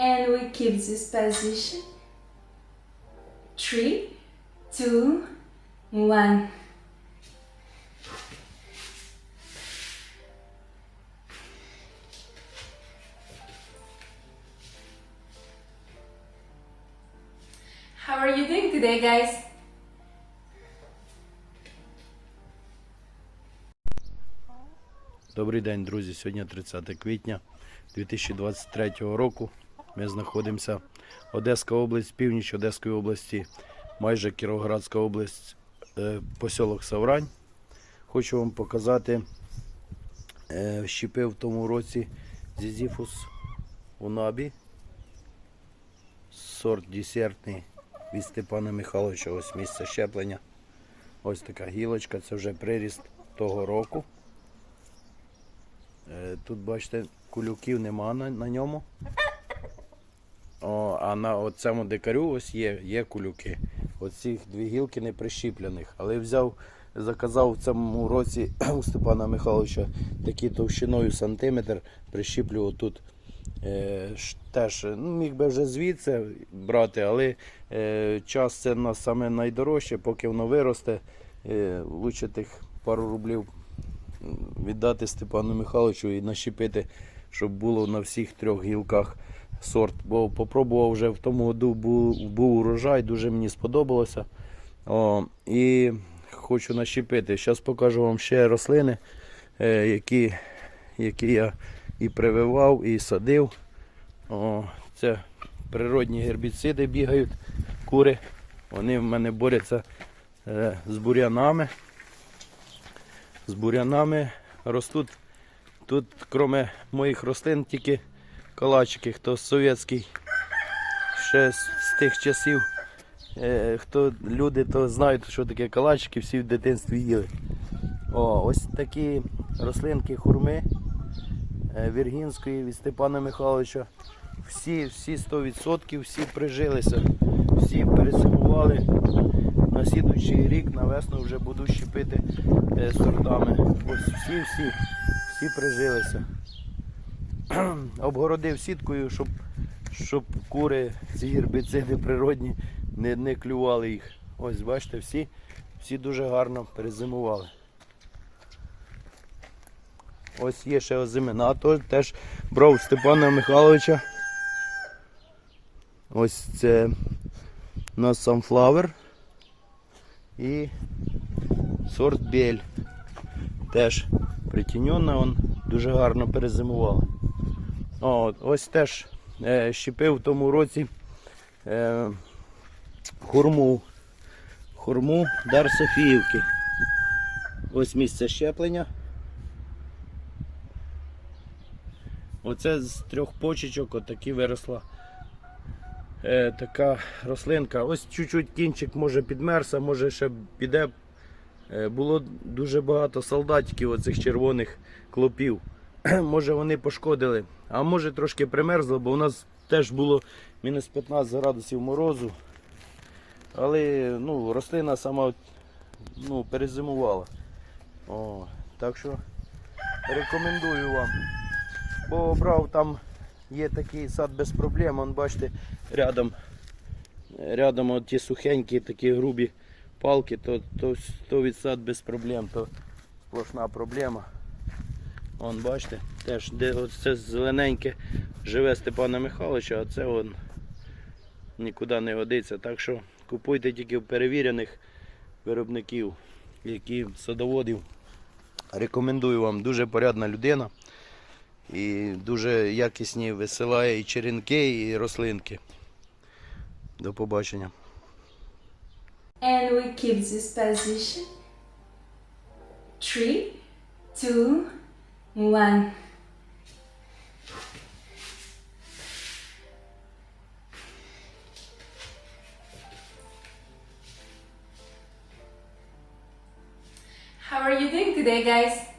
And we keep this position. Three, two, one. How are you doing today, guys? Добрий день, друзі. Сьогодні 30 квітня 2023 року. Ми знаходимося Одеська область, північ Одеської області, майже Кіровоградська область, е, посілок Саврань. Хочу вам показати, е, щепив в тому році Зізіфус Унабі. Сорт десертний від Степана Михайловича. Ось місце щеплення. Ось така гілочка, це вже приріст того року. Е, Тут, бачите, кулюків нема на, на ньому. О, а на цьому дикарю ось є, є кулюки. Оцих дві гілки не прищіплених. Але взяв, заказав в цьому році у Степана Михайловича такі товщиною сантиметр, прищіплю отут. Е, теж ну, міг би вже звідси брати, але е, час це в нас саме найдорожче, поки воно виросте. Е, лучше тих пару рублів віддати Степану Михайловичу і нащепити, щоб було на всіх трьох гілках сорт. Бо попробував вже в тому году був, був урожай, дуже мені сподобалося. О, і хочу нащепити. Зараз покажу вам ще рослини, е, які, які я і прививав, і садив. О, це природні гербіциди бігають, кури. Вони в мене борються е, з бур'янами з бурянами ростуть. Тут, крім моїх рослин, тільки калачики, хто совєтський, ще з, тих часів. Е, хто люди, то знають, що таке калачики, всі в дитинстві їли. О, ось такі рослинки хурми е, Віргінської від Степана Михайловича. Всі, всі 100%, всі прижилися, всі перезимували. На слідуючий рік на весну вже буду щепити е, сортами. Ось всі, всі, всі прижилися. Обгородив сіткою, щоб, щоб кури, ці гербіциди природні не, не клювали їх. Ось бачите, всі, всі дуже гарно перезимували. Ось є ще озимина, теж брав Степана Михайловича. Ось це у нас sunflower і сорт бель. Теж притіньона, он дуже гарно перезимувала. От, ось теж е, щепив в тому році е, хурму. Хурму Дар Софіївки. Ось місце щеплення. Оце з трьох почечок отакі виросла е, така рослинка. Ось чуть-чуть кінчик може підмерся, може ще піде. Е, було дуже багато солдатиків оцих червоних клопів. може вони пошкодили, а може трошки примерзло, бо у нас теж було мінус 15 градусів морозу. Але ну, рослина сама ну, перезимувала. О, так що рекомендую вам. Бо обрав там є такий сад без проблем. Вон, бачите, рядом, рядом ті сухенькі, такі грубі палки, то, то, то від сад без проблем, то сплошна проблема. Вон, бачите, теж де от це зелененьке живе Степана Михайловича, а це он нікуди не годиться. Так що купуйте тільки в перевірених виробників, які садоводів. Рекомендую вам, дуже порядна людина. І дуже якісні висилає і черенки, і рослинки. До побачення. And we keep this position. Three, two, one. How are you doing today, guys?